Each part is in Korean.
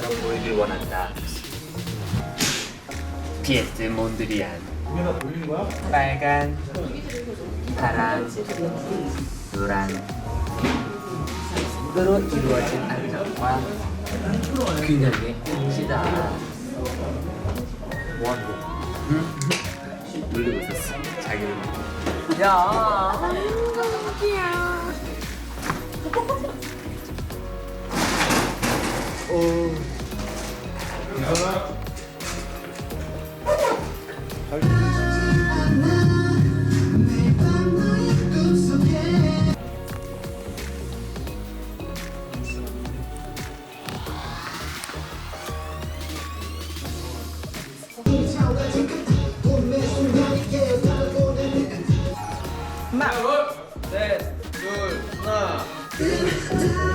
것처럼 보이길 원한다. PS 몬드리안 빨간 파란 노란 으로 이루어진 안정과 균형의 일치다. 뭐하는 응? 놀리고 있었어. 자기를. 야. 아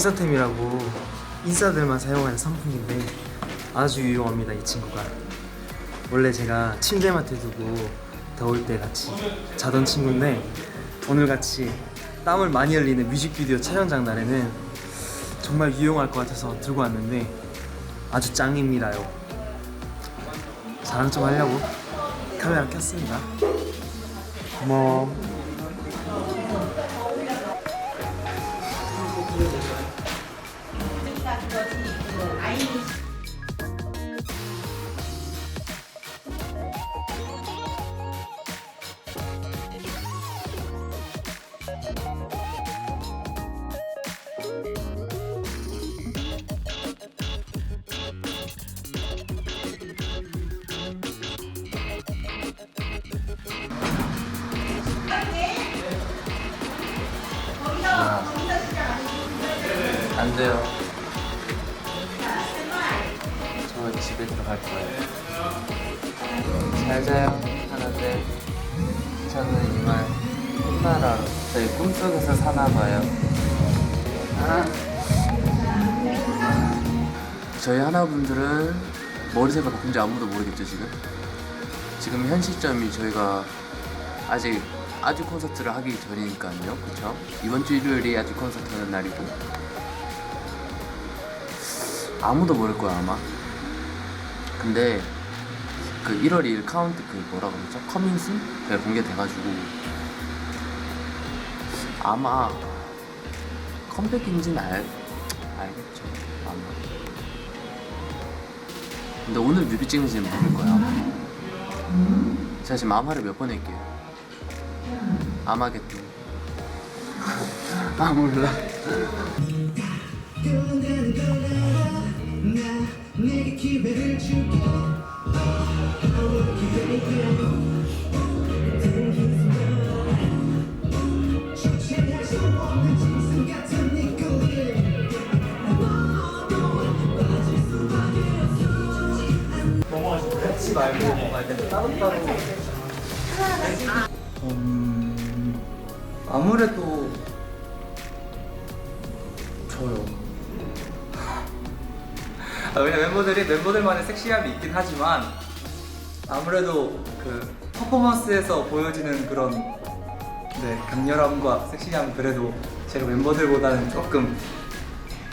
인싸템이라고 인싸들만 사용하는 선풍기인데 아주 유용합니다 이 친구가. 원래 제가 침대맡에 두고 더울 때 같이 자던 친구인데 오늘 같이 땀을 많이 흘리는 뮤직비디오 촬영장 날에는 정말 유용할 것 같아서 들고 왔는데 아주 짱입니다요. 자랑 좀 하려고 카메라 켰습니다. 고마워 안 돼요. 저 집에 들어갈 거예요. 잘 자요, 하나들. 저는 이만 꿈나라 저희 꿈속에서 사나 봐요. 아. 저희 하나분들은 머리색이 바꾼지 아무도 모르겠죠 지금? 지금 현 시점이 저희가 아직 아주 콘서트를 하기 전이니까요, 그쵸? 이번 주 일요일이 아주 콘서트 하는 날이고 아무도 모를 거야 아마. 근데 그 1월 2일 카운트 그 뭐라 그러죠? 커밍순? 그게 공개돼가지고 아마 컴백인지는 알 알겠죠 아마. 근데 오늘 뮤비 찍는지는 모를 거야. 아마. 제가 지금 아마를 몇번 할게요. 아마겟돈. 아 몰라. 같이 말고 뭔가 이렇게. 따로따로 음, 아무래도 멤버들이 멤버들만의 섹시함이 있긴 하지만 아무래도 그 퍼포먼스에서 보여지는 그런 네, 강렬함과 섹시함 그래도 제가 멤버들보다는 조금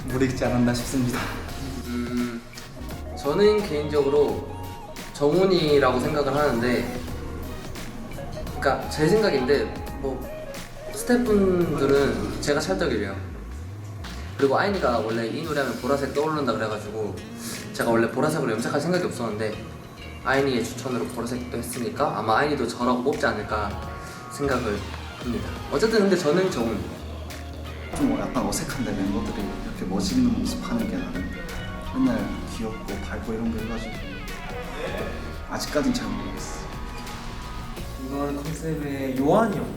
무리있지 않았나 싶습니다. 음, 저는 개인적으로 정훈이라고 생각을 하는데, 그러니까 제 생각인데 뭐 스태프분들은 제가 찰떡이래요. 그리고 아이니가 원래 이 노래하면 보라색 떠오른다 그래가지고 제가 원래 보라색으로 염색할 생각이 없었는데 아이니의 추천으로 보라색도 했으니까 아마 아이니도 저라고 뽑지 않을까 생각을 합니다. 어쨌든 근데 저는 정훈. 좀 약간 어색한데 멤버들이 이렇게 멋있는 모습 하는 게 나는 맨날 귀엽고 밝고 이런 거 해가지고 아직까진 잘 모르겠어 이번 컨셉에 요한이 형.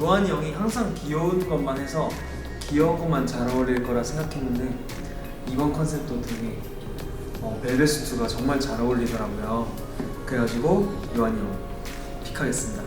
요한이 형이 항상 귀여운 것만 해서 귀여운 것만 잘 어울릴 거라 생각했는데 이번 컨셉도 되게 어, 벨벳 수트가 정말 잘 어울리더라고요. 그래가지고 요한이 형 픽하겠습니다.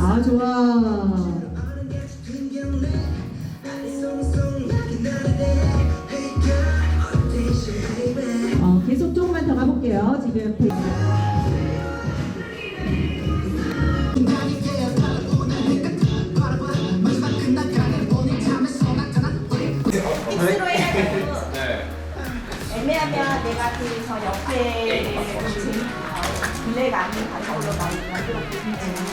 아 좋아. 어, 계속 조금만 더 가볼게요. 지금 애매하면 내가 그저 옆에 블랙 아닌 가죽으로 많이 만들었고 한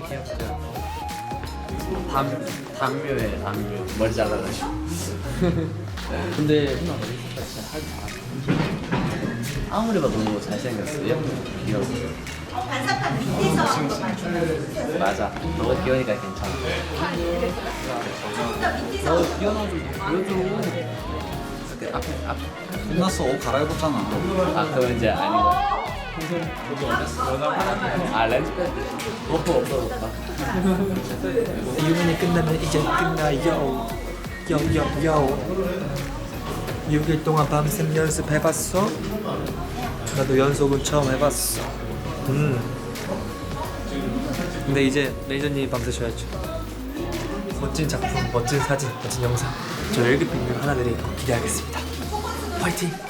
굉장히 귀엽죠. 담 담묘해 담묘 머리 잘라가지고. 근데 아무리 봐도 너무 잘생겼어. 예쁘고 귀여워. 어, 반사판 밑에서. 맞아. 너가 귀여우니까 괜찮아. 조금 더 밑에서 너좀 보여줘. 이렇게 앞에 앞. 끝났어 옷 갈아입었잖아 아 그건 이제 아니고. 아 렌즈 빼. 버프 없어졌다. 유문이 끝나면 이제 끝나요. 요요요. 6일 동안 밤샘 연습해봤어? 나도 연속은 처음 해봤어. 음. 근데 이제 레이저님 밤새셔야죠. 멋진 작품, 멋진 사진, 멋진 영상. 저 일기핑을 하나 드리고 기대하겠습니다. 화이팅!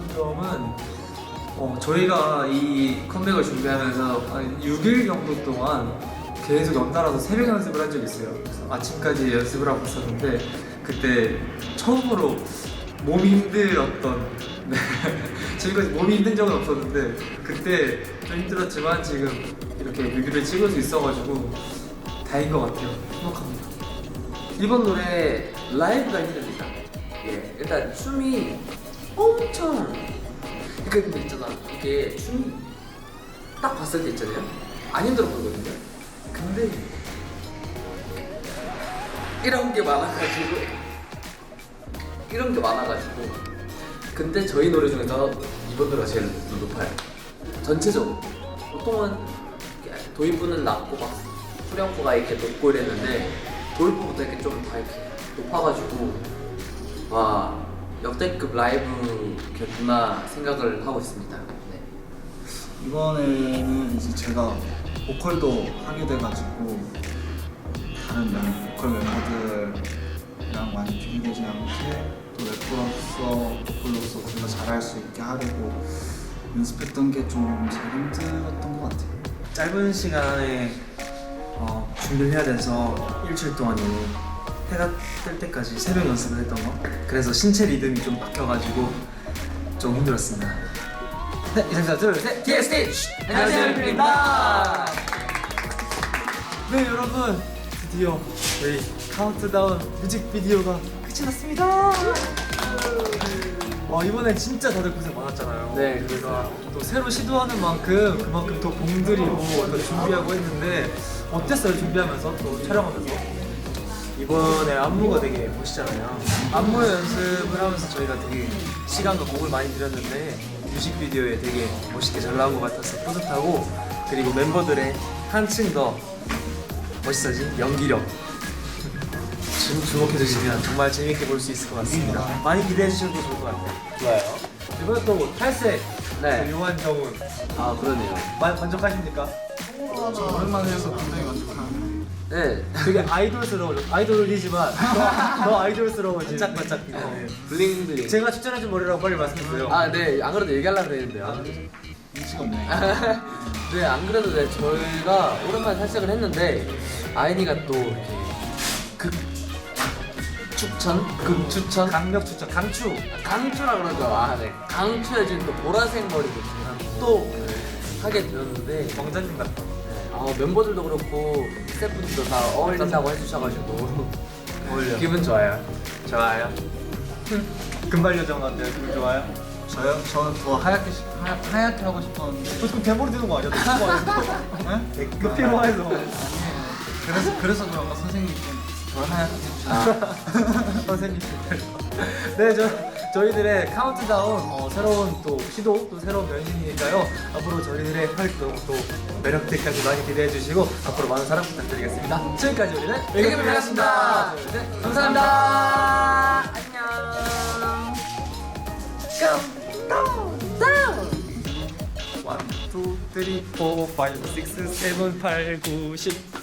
힘들었던 점은 어, 저희가 이 컴백을 준비하면서 한 6일 정도 동안 계속 연달아서 새벽 연습을 한 적이 있어요. 그래서 아침까지 연습을 하고 있었는데 그때 처음으로 몸이 힘들었던 네. 지금까지 몸이 힘든 적은 없었는데 그때 좀 힘들었지만 지금 이렇게 뮤비를 찍을 수 있어가지고 다행인 것 같아요. 행복합니다. 이번 노래 라이브가 힘듭니다. 예, 일단 춤이 엄청. 그 근데 있잖아. 이게 춤이 딱 봤을 때 있잖아요. 안 힘들어 보이거든요. 근데 이런 게 많아가지고 이런 게 많아가지고. 근데 저희 노래 중에서 이번 노래가 제일 높아요. 전체적으로. 보통은 도입부는 낮고 막 후렴구가 이렇게 높고 이랬는데 도입부부터 이렇게 좀 다 이렇게 높아가지고 와 역대급 라이브겠구나 생각을 하고 있습니다. 네. 이번에는 이제 제가 보컬도 하게 돼가지고 다른 멤, 보컬 멤버들이랑 많이 비교되지 않게 또 래퍼로서 보컬로서 좀더 잘할 수 있게 하려고 연습했던 게 좀 제일 힘들었던 것 같아요. 짧은 시간에 어, 준비를 해야 돼서 일주일 동안에 해가 뜰 때까지 새벽 연습을 했던 거. 그래서 신체 리듬이 좀 바뀌어가지고 좀 힘들었습니다. 네, 이상사 둘셋 DST 안녕하세요. 빅입니다 네 여러분. 드디어 저희 카운트다운 뮤직비디오가 끝이 났습니다. 와 이번엔 진짜 다들 고생 많았잖아요. 네, 그래서 또 새로 시도하는 만큼 그만큼 더 공들이고 또 준비하고 했는데 어땠어요? 준비하면서? 또 촬영하면서? 이번에 안무가 되게 멋있잖아요 안무 연습을 하면서 저희가 되게 시간과 곡을 많이 들였는데 뮤직비디오에 되게 멋있게 잘 나온 것 같아서 뿌듯하고 그리고 멤버들의 한층 더 멋있어진 연기력 지금 주목해 주시면 정말 재밌게 볼 수 있을 것 같습니다. 많이 기대해 주셔도 좋을 것 같아요. 좋아요. 이번에 또 탈색 네. 요한 정훈 아 그러네요 만, 만족하십니까? 저 오랜만에 해서 굉장히 네 되게 아이돌스러워져. 아이돌이지만 더, 더 아이돌스러워진. 반짝반짝. 네. 블링블링 제가 추천해준 머리라고 빨리 말씀해주세요. 아 네 안 그래도 얘기하려고 그랬는데요 눈치가 없네. 네, 안 그래도 네, 저희가 오랜만에 탈색을 했는데 아이니가 또 이렇게 극 추천? 극 추천? 강력 추천. 강추. 강추라 그러죠. 아, 네. 강추해준 또 보라색 머리도 제가 또 하게 되었는데 왕자님 같다. 네, 아, 멤버들도 그렇고 스태프분들도 다 어울린다고 해주셔가지고 어울려. 기분 좋아요. 좋아요. 금발 요정 어때요? 기분 좋아요? 저요? 저는 더 하얗게 시- 하, 하얗게 하고 싶었는데 보통 대머리 되는 거 아니야? 너 좋아해서. 네? 그 피로해서. 그래서 그래서 그런가 선생님이 좀덜 하얗게 해주셔서 선생님. 네, 저 저희들의 카운트다운 어, 새로운 또 시도 또 새로운 변신이니까요. 앞으로 저희들의 활동 또 매력들까지 많이 기대해 주시고 앞으로 많은 사랑 부탁드리겠습니다. 지금까지 우리는. 네, 감사합니다. 안녕. 원, 투, 쓰리, 포, 파이브, 식스, 세븐, 팔, 구, 십.